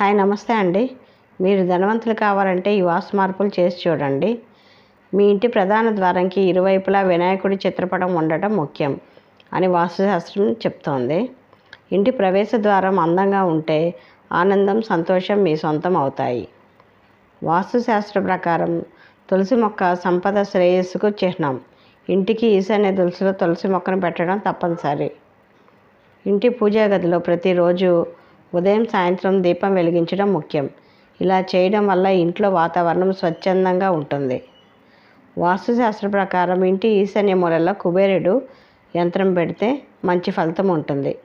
Hi నమస్తే అండి. మీరు ధనవంతులు కావాలంటే ఈ వాస్తు మార్పులు చేసి చూడండి. మీ ఇంటి ప్రధాన ద్వారంకి ఇరువైపులా వినాయకుడి చిత్రపటం ఉండటం ముఖ్యం అని వాస్తుశాస్త్రం చెప్తోంది. ఇంటి ప్రవేశ ద్వారం అందంగా ఉంటే ఆనందం సంతోషం మీ సొంతం అవుతాయి. వాస్తుశాస్త్ర ప్రకారం తులసి మొక్క సంపద శ్రేయస్సుకు చిహ్నం. ఇంటికి ఈశాన్య తులసిలో తులసి మొక్కను పెట్టడం తప్పనిసరి. ఇంటి పూజా గదిలో ప్రతిరోజు ఉదయం సాయంత్రం దీపం వెలిగించడం ముఖ్యం. ఇలా చేయడం వల్ల ఇంట్లో వాతావరణం స్వచ్ఛందంగా ఉంటుంది. వాస్తుశాస్త్ర ప్రకారం ఇంటి ఈశాన్య మూలలో కుబేరుడు యంత్రం పెడితే మంచి ఫలితం ఉంటుంది.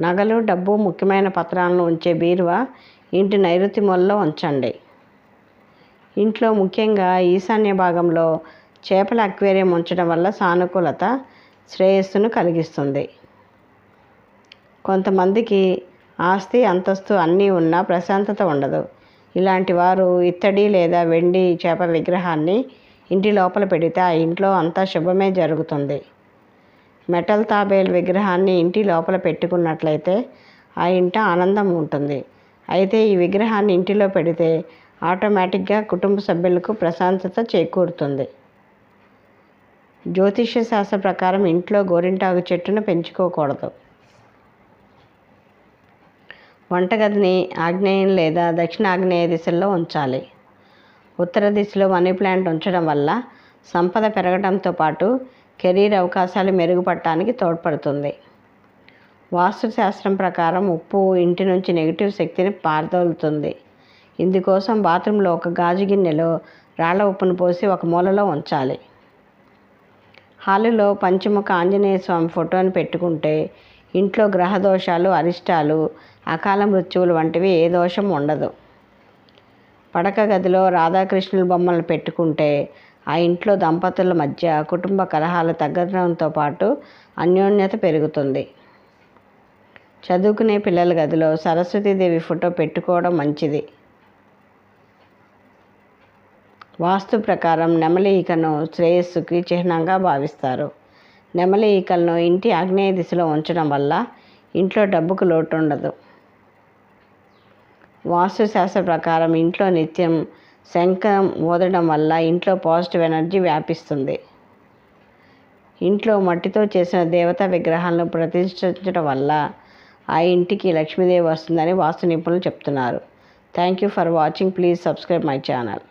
నగలు డబ్బు ముఖ్యమైన పత్రాలను ఉంచే బీరువా ఇంటి నైరుతి మూలలో ఉంచండి. ఇంట్లో ముఖ్యంగా ఈశాన్య భాగంలో చేపల అక్వేరియం ఉంచడం వల్ల సానుకూలత శ్రేయస్సును కలిగిస్తుంది. కొంతమందికి ఆస్తి అంతస్తు అన్నీ ఉన్నా ప్రశాంతత ఉండదు. ఇలాంటి వారు ఇత్తడి లేదా వెండి చేప విగ్రహాన్ని ఇంటి లోపల పెడితే ఆ ఇంట్లో అంతా శుభమే జరుగుతుంది. మెటల్ తాబేలు విగ్రహాన్ని ఇంటి లోపల పెట్టుకున్నట్లయితే ఆ ఇంట ఆనందం ఉంటుంది. అయితే ఈ విగ్రహాన్ని ఇంటిలో పెడితే ఆటోమేటిక్గా కుటుంబ సభ్యులకు ప్రశాంతత చేకూరుతుంది. జ్యోతిష్య శాస్త్ర ప్రకారం ఇంట్లో గోరింటాకు చెట్టును పెంచుకోకూడదు. వంటగదిని ఆగ్నేయం లేదా దక్షిణ ఆగ్నేయ దిశల్లో ఉంచాలి. ఉత్తర దిశలో మనీ ప్లాంట్ ఉంచడం వల్ల సంపద పెరగడంతో పాటు కెరీర్ అవకాశాలు మెరుగుపడటానికి తోడ్పడుతుంది. వాస్తుశాస్త్రం ప్రకారం ఉప్పు ఇంటి నుంచి నెగిటివ్ శక్తిని పారదోలుతుంది. ఇందుకోసం బాత్రూంలో ఒక గాజు గిన్నెలో రాళ్ళ ఉప్పును పోసి ఒక మూలలో ఉంచాలి. హాలులో పంచముఖ ఆంజనేయ స్వామి ఫోటోని పెట్టుకుంటే ఇంట్లో గ్రహ దోషాలు అరిష్టాలు అకాల మృత్యువులు వంటివి ఏ దోషం ఉండదు. పడక గదిలో రాధాకృష్ణుల బొమ్మలు పెట్టుకుంటే ఆ ఇంట్లో దంపతుల మధ్య కుటుంబ కలహాలు తగ్గడంతో పాటు అన్యోన్యత పెరుగుతుంది. చదువుకునే పిల్లల గదిలో సరస్వతీదేవి ఫోటో పెట్టుకోవడం మంచిది. వాస్తు ప్రకారం నెమలి ఈకను శ్రేయస్సుకి చిహ్నంగా భావిస్తారు. నెమలి ఈకలను ఇంటి ఆగ్నేయ దిశలో ఉంచడం వల్ల ఇంట్లో డబ్బుకు లోటు ఉండదు వాస్తుశాస్త్ర ప్రకారం ఇంట్లో నిత్యం శంఖం ఊదడం వల్ల ఇంట్లో పాజిటివ్ ఎనర్జీ వ్యాపిస్తుంది. ఇంట్లో మట్టితో చేసిన దేవతా విగ్రహాలను ప్రతిష్ఠించడం వల్ల ఆ ఇంటికి లక్ష్మీదేవి వస్తుందని వాస్తు నిపుణులు చెప్తున్నారు. Thank you for watching. Please subscribe my channel.